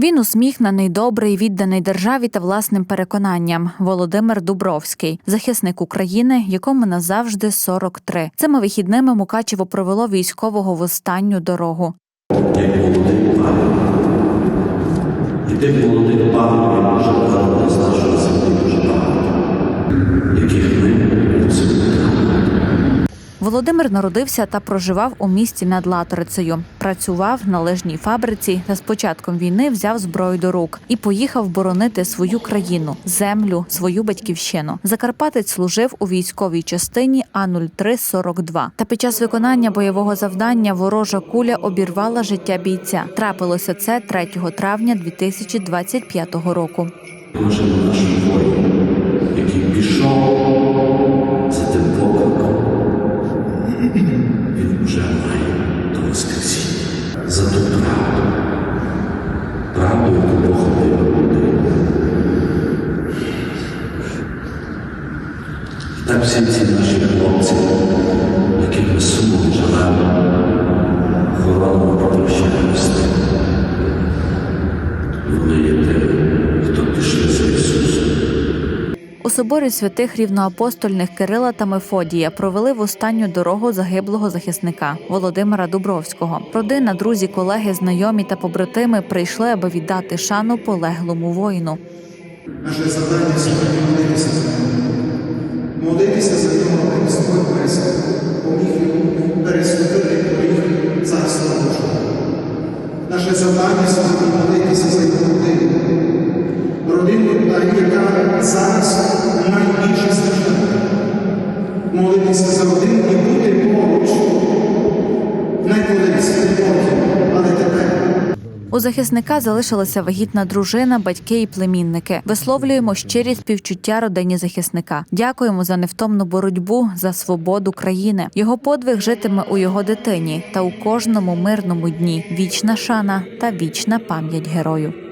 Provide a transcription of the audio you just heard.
Він усміхнений, добрий, відданий державі та власним переконанням. Володимир Дубровський, захисник України, якому назавжди 43. Цими вихідними Мукачево провело військового в останню дорогу. як молодий пам'ять. Вже багато з нашої землі дуже багато, яких ми. Володимир народився та проживав у місті над Латорицею. Працював на лижній фабриці та з початком війни взяв зброю до рук і поїхав боронити свою країну, землю, свою батьківщину. Закарпатець служив у військовій частині А 0342 Та під час виконання бойового завдання ворожа куля обірвала життя бійця. Трапилося це 3 травня 2025 року. Кожен наш воїн, який пішов За ту правду. Правду, яку Бог людину. Так всі ці наші хлопці, соборі святих рівноапостольних Кирила та Мефодія провели в останню дорогу загиблого захисника Володимира Дубровського. Родина, друзі, колеги, знайомі та побратими прийшли, аби віддати шану полеглому воїну. Наше завдання сьогодні молитися за нього. Молитися за нього, аби Господь Христ поміг йому переступити поріг Царства Божого. Наше завдання сьогодні молитися за його. Родину, Молитися за родину і бути поруч. У захисника залишилася вагітна дружина, батьки і племінники. Висловлюємо щирі співчуття родині захисника. Дякуємо за невтомну боротьбу за свободу країни. Його подвиг житиме у його дитині та у кожному мирному дні. Вічна шана та вічна пам'ять герою.